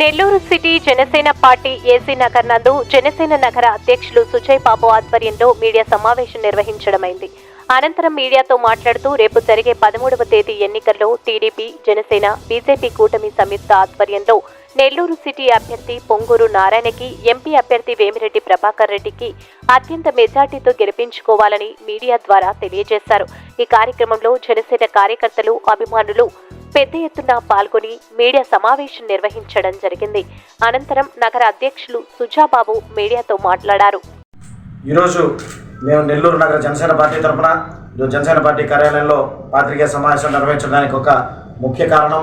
Nellore city Janasena party AC Nagar నందు జనసేన నగర అధ్యక్షులు సుజయ్ బాబు ఆధ్వర్యంలో మీడియా సమావేశం నిర్వహించడమైంది. అనంతరం మీడియాతో మాట్లాడుతూ రేపు జరిగే పదమూడవ తేదీ ఎన్నికల్లో టీడీపీ జనసేన బీజేపీ కూటమి సంయుక్త ఆధ్వర్యంలో నెల్లూరు సిటీ అభ్యర్థి పొంగూరు నారాయణకి ఎంపీ అభ్యర్థి వేమిరెడ్డి ప్రభాకర్ రెడ్డికి అత్యంత మెజార్టీతో గెలిపించుకోవాలని మీడియా ద్వారా తెలియజేశారు. ఈ కార్యక్రమంలో జనసేన కార్యకర్తలు అభిమానులు పెద్ద ఎత్తున పాల్గొని మీడియా సమావేశం నిర్వహించడం జరిగింది. అనంతరం నగర అధ్యక్షులు సుజాబాబు మీడియాతో మాట్లాడారు. ఈరోజు మేము నెల్లూరు నగర జనసేన పార్టీ తరఫున జనసేన పార్టీ కార్యాలయంలో పాత్రికేయ సమావేశం నిర్వహించడానికి ఒక ముఖ్య కారణం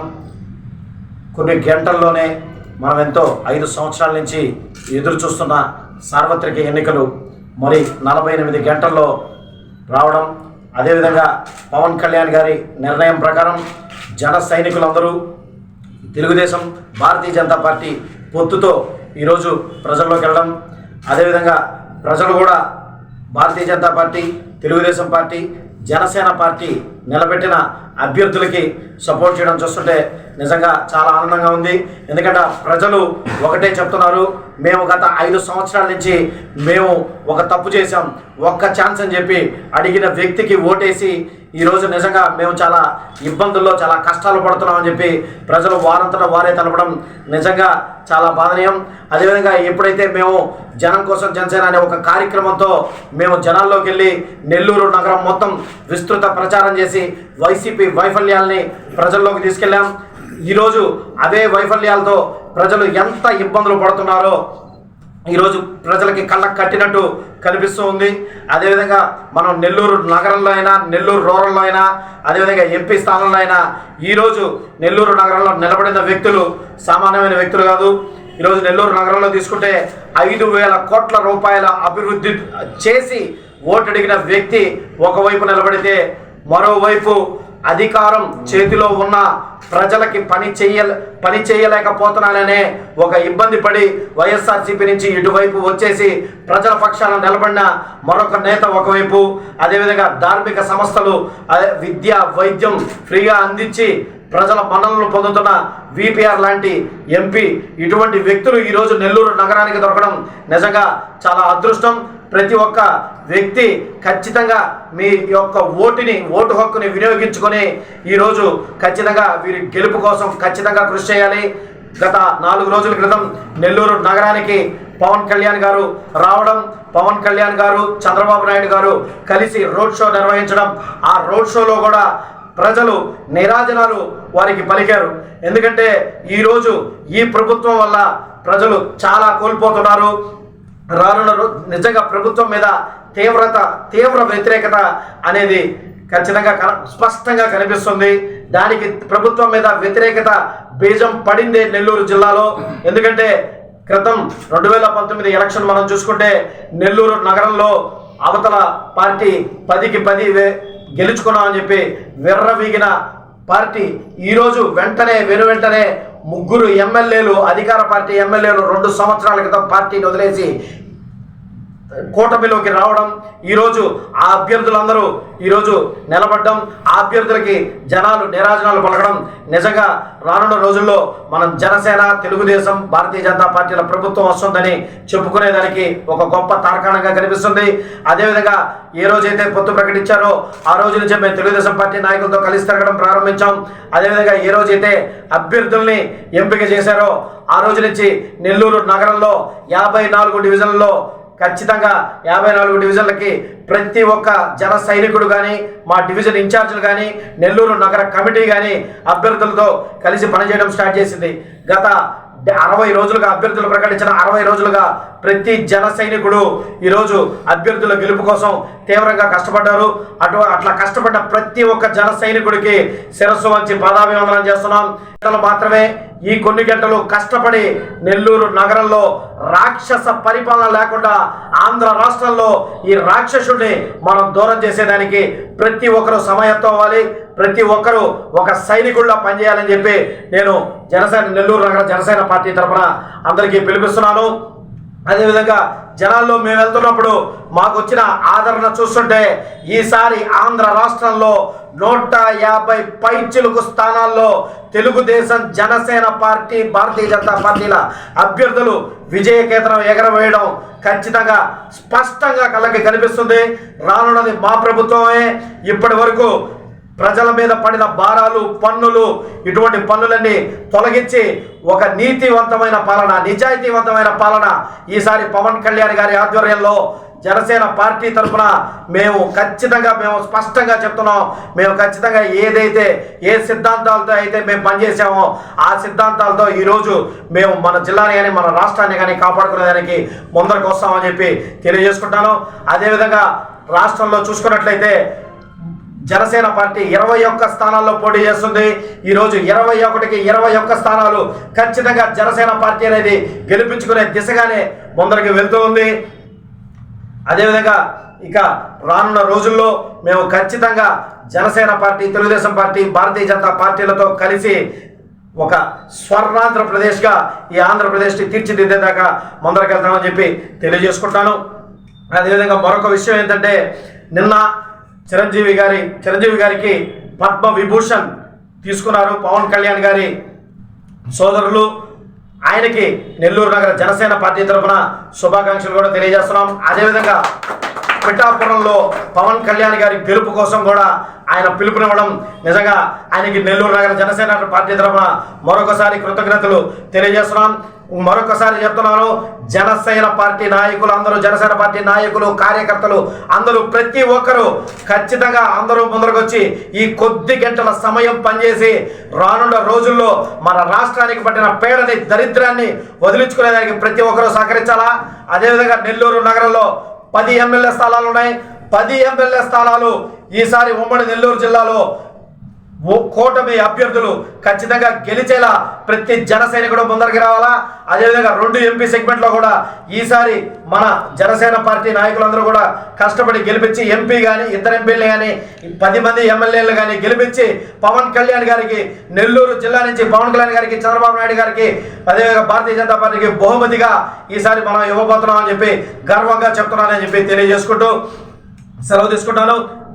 కొన్ని గంటల్లోనే మనం ఎంతో ఐదు సంవత్సరాల నుంచి ఎదురు చూస్తున్న సార్వత్రిక ఎన్నికలు మరి నలభై ఎనిమిది గంటల్లో రావడం అదేవిధంగా పవన్ కళ్యాణ్ గారి నిర్ణయం ప్రకారం జన సైనికులందరూ తెలుగుదేశం భారతీయ జనతా పార్టీ పొత్తుతో ఈరోజు ప్రజల్లోకి వెళ్ళడం అదేవిధంగా ప్రజలు కూడా Bharatiya Janata party Telugu Desam party Janasena party నిలబెట్టిన అభ్యర్థులకి సపోర్ట్ చేయడం చూస్తుంటే నిజంగా చాలా ఆనందంగా ఉంది. ఎందుకంటే ప్రజలు ఒకటే చెప్తున్నారు మేము గత ఐదు సంవత్సరాల నుంచి మేము ఒక తప్పు చేశాం ఒక్క ఛాన్స్ అని చెప్పి అడిగిన వ్యక్తికి ఓటేసి ఈరోజు నిజంగా మేము చాలా ఇబ్బందుల్లో చాలా కష్టాలు పడుతున్నామని చెప్పి ప్రజలు వారంతట వారే తెలపడం నిజంగా చాలా బాధనీయం. అదేవిధంగా ఎప్పుడైతే మేము జనం కోసం జనసేన అనే ఒక కార్యక్రమంతో మేము జనాల్లోకి వెళ్ళి నెల్లూరు నగరం మొత్తం విస్తృత ప్రచారం చేసి వైసీపీ వైఫల్యాల్ని ప్రజల్లోకి తీసుకెళ్ళాం. ఈరోజు అదే వైఫల్యాలతో ప్రజలు ఎంత ఇబ్బందులు పడుతున్నారో ఈరోజు ప్రజలకి కళ్ళకు కట్టినట్టు కనిపిస్తూ ఉంది అదేవిధంగా మనం నెల్లూరు నగరంలో అయినా నెల్లూరు రూరల్లో అయినా అదేవిధంగా ఎంపీ స్థానంలో అయినా ఈరోజు నెల్లూరు నగరంలో నిలబడిన వ్యక్తులు సామాన్యమైన వ్యక్తులు కాదు. ఈరోజు నెల్లూరు నగరంలో తీసుకుంటే ఐదు వేల కోట్ల రూపాయల అభివృద్ధి చేసి ఓటు అడిగిన వ్యక్తి ఒకవైపు నిలబడితే మరోవైపు అధికారం చేతిలో ఉన్న ప్రజలకి పని చేయ పని చేయలేకపోతున్నాననే ఒక ఇబ్బంది పడి వైఎస్ఆర్సీపీ నుంచి ఇటువైపు వచ్చేసి ప్రజల పక్షాన నిలబడిన మరొక నేత ఒకవైపు అదేవిధంగా ధార్మిక సంస్థలు అదే విద్య వైద్యం ఫ్రీగా అందించి ప్రజల మన్నలను పొందుతున్న విపిఆర్ లాంటి ఎంపీ ఇటువంటి వ్యక్తులు ఈరోజు నెల్లూరు నగరానికి దొరకడం నిజంగా చాలా అదృష్టం. ప్రతి ఒక్క వ్యక్తి ఖచ్చితంగా మీ యొక్క ఓటుని ఓటు హక్కుని వినియోగించుకొని ఈరోజు ఖచ్చితంగా వీరి గెలుపు కోసం ఖచ్చితంగా కృషి చేయాలి. గత నాలుగు రోజుల క్రితం నెల్లూరు నగరానికి పవన్ కళ్యాణ్ గారు రావడం పవన్ కళ్యాణ్ గారు చంద్రబాబు నాయుడు గారు కలిసి రోడ్ షో నిర్వహించడం ఆ రోడ్ షోలో కూడా ప్రజలు నిరాజనాలు వారికి పలికారు. ఎందుకంటే ఈరోజు ఈ ప్రభుత్వం వల్ల ప్రజలు చాలా కోల్పోతున్నారు. రానున్న నిజంగా ప్రభుత్వం మీద తీవ్రత తీవ్ర వ్యతిరేకత అనేది ఖచ్చితంగా కన- స్పష్టంగా కనిపిస్తుంది. దానికి ప్రభుత్వం మీద వ్యతిరేకత బీజం పడింది నెల్లూరు జిల్లాలో. ఎందుకంటే క్రితం రెండు వేల పంతొమ్మిది ఎలక్షన్ మనం చూసుకుంటే నెల్లూరు నగరంలో అవతల పార్టీ పదికి పది వే- గెలుచుకున్నామని చెప్పి విర్రవీగిన పార్టీ ఈరోజు వెంటనే వెను వెంటనే ముగ్గురు ఎమ్మెల్యేలు అధికార పార్టీ ఎమ్మెల్యేలు రెండు సంవత్సరాల క్రితం పార్టీని వదిలేసి కూటమిలోకి రావడం ఈరోజు ఆ అభ్యర్థులందరూ ఈరోజు నిలబడ్డం ఆ అభ్యర్థులకి జనాలు నిరాజనాలు పలకడం నిజంగా రానున్న రోజుల్లో మనం జనసేన తెలుగుదేశం భారతీయ జనతా పార్టీల ప్రభుత్వం వస్తుందని చెప్పుకునేదానికి ఒక గొప్ప తార్కాణంగా కనిపిస్తుంది. అదేవిధంగా ఏ రోజైతే పొత్తు ప్రకటించారో ఆ రోజు నుంచి మేము తెలుగుదేశం పార్టీ నాయకులతో కలిసి తిరగడం ప్రారంభించాం. అదేవిధంగా ఏ రోజైతే అభ్యర్థుల్ని ఎంపిక చేశారో ఆ రోజు నుంచి నెల్లూరు నగరంలో యాభై నాలుగు డివిజన్లలో ఖచ్చితంగా యాభై నాలుగు డివిజన్లకి ప్రతి ఒక్క జన సైనికుడు కానీ మా డివిజన్ ఇన్ఛార్జీలు కానీ నెల్లూరు నగర కమిటీ కానీ అభ్యర్థులతో కలిసి పనిచేయడం స్టార్ట్ చేసింది. గత అరవై రోజులుగా అభ్యర్థులు ప్రకటించిన అరవై రోజులుగా ప్రతి జన సైనికుడు ఈరోజు అభ్యర్థుల గెలుపు కోసం తీవ్రంగా కష్టపడ్డారు. అటు అట్లా కష్టపడ్డ ప్రతి ఒక్క జన సైనికుడికి శిరస్సు వంచి పాదాభివందనం చేస్తున్నాం. గంటలు మాత్రమే ఈ కొన్ని గంటలు కష్టపడి నెల్లూరు నగరంలో రాక్షస పరిపాలన లేకుండా ఆంధ్ర రాష్ట్రంలో ఈ రాక్షసుడిని మనం దూరం చేసేదానికి ప్రతి ఒక్కరూ సమయంతో అవ్వాలి. ప్రతి ఒక్కరూ ఒక సైనికుల్లో పనిచేయాలని చెప్పి నేను జనసేన నెల్లూరు నగర జనసేన పార్టీ తరఫున అందరికీ పిలిపిస్తున్నాను అదేవిధంగా జనాల్లో మేము వెళ్తున్నప్పుడు మాకు వచ్చిన ఆదరణ చూస్తుంటే ఈసారి ఆంధ్ర రాష్ట్రంలో నూట యాభై పైచిలుకు స్థానాల్లో తెలుగుదేశం జనసేన పార్టీ భారతీయ జనతా పార్టీల అభ్యర్థులు విజయకేతనం ఎగరవేయడం ఖచ్చితంగా స్పష్టంగా కళ్ళకి కనిపిస్తుంది. రానున్నది మా ప్రభుత్వమే. ఇప్పటి వరకు ప్రజల మీద పడిన భారాలు పన్నులు ఇటువంటి పన్నులన్నీ తొలగించి ఒక నీతివంతమైన పాలన నిజాయితీవంతమైన పాలన ఈసారి పవన్ కళ్యాణ్ గారి ఆధ్వర్యంలో జనసేన పార్టీ తరఫున మేము ఖచ్చితంగా మేము స్పష్టంగా చెప్తున్నాం. మేము ఖచ్చితంగా ఏదైతే ఏ సిద్ధాంతాలతో అయితే మేము పనిచేసామో ఆ సిద్ధాంతాలతో ఈరోజు మేము మన జిల్లాని కానీ మన రాష్ట్రాన్ని కానీ కాపాడుకునేదానికి ముందరకు వస్తామని చెప్పి తెలియజేసుకుంటాను. అదేవిధంగా రాష్ట్రంలో చూసుకున్నట్లయితే జనసేన పార్టీ ఇరవై ఒక్క స్థానాల్లో పోటీ చేస్తుంది. ఈరోజు ఇరవై ఒకటికి ఇరవై ఒక్క స్థానాలు ఖచ్చితంగా జనసేన పార్టీ అనేది గెలిపించుకునే దిశగానే ముందరికి వెళ్తూ ఉంది. అదేవిధంగా ఇక రానున్న రోజుల్లో మేము ఖచ్చితంగా జనసేన పార్టీ తెలుగుదేశం పార్టీ భారతీయ జనతా పార్టీలతో కలిసి ఒక స్వర్ణాంధ్రప్రదేశ్గా ఈ ఆంధ్రప్రదేశ్ని తీర్చిదిద్దేదాకా ముందరకెళ్తామని చెప్పి తెలియజేసుకుంటాను అదేవిధంగా మరొక విషయం ఏంటంటే నిన్న చిరంజీవి గారి చిరంజీవి గారికి పద్మ విభూషణ్ తీసుకున్నారు. పవన్ కళ్యాణ్ గారి సోదరులు ఆయనకి నెల్లూరు నగర జనసేన పార్టీ తరఫున శుభాకాంక్షలు కూడా తెలియజేస్తున్నాం. అదేవిధంగా పిఠాపురంలో పవన్ కళ్యాణ్ గారి గెలుపు కోసం కూడా ఆయన పిలుపునివ్వడం నిజంగా ఆయనకి నెల్లూరు నగర జనసేన పార్టీ తరఫున మరొకసారి కృతజ్ఞతలు తెలియజేస్తున్నాం. మరొకసారి చెప్తున్నాను జనసేన పార్టీ నాయకులు అందరూ జనసేన పార్టీ నాయకులు కార్యకర్తలు అందరూ ప్రతి ఒక్కరూ ఖచ్చితంగా అందరూ ముందరకొచ్చి ఈ కొద్ది గంటల సమయం పనిచేసి రానున్న రోజుల్లో మన రాష్ట్రానికి పట్టిన పేడని దరిద్రాన్ని వదిలించుకునేదానికి ప్రతి ఒక్కరూ సహకరించాలా? అదేవిధంగా నెల్లూరు నగరంలో పది ఎమ్మెల్యే స్థానాలు ఉన్నాయి. పది ఎమ్మెల్యే స్థానాలు ఈసారి ఉమ్మడి నెల్లూరు జిల్లాలో ఓ కూటమి అభ్యర్థులు ఖచ్చితంగా గెలిచేలా ప్రతి జన సైనికుడు ముందరికి రావాలా? అదేవిధంగా రెండు ఎంపీ సెగ్మెంట్లో కూడా ఈసారి మన జనసేన పార్టీ నాయకులందరూ కూడా కష్టపడి గెలిపించి ఎంపీ కానీ ఇద్దరు ఎంపీలు కానీ పది మంది ఎమ్మెల్యేలు కానీ గెలిపించి పవన్ కళ్యాణ్ గారికి నెల్లూరు జిల్లా నుంచి పవన్ కళ్యాణ్ గారికి చంద్రబాబు నాయుడు గారికి అదేవిధంగా భారతీయ జనతా పార్టీకి బహుమతిగా ఈసారి మనం ఇవ్వబోతున్నామని చెప్పి గర్వంగా చెప్తున్నానని చెప్పి తెలియజేసుకుంటూ సెలవు తీసుకుంటాను.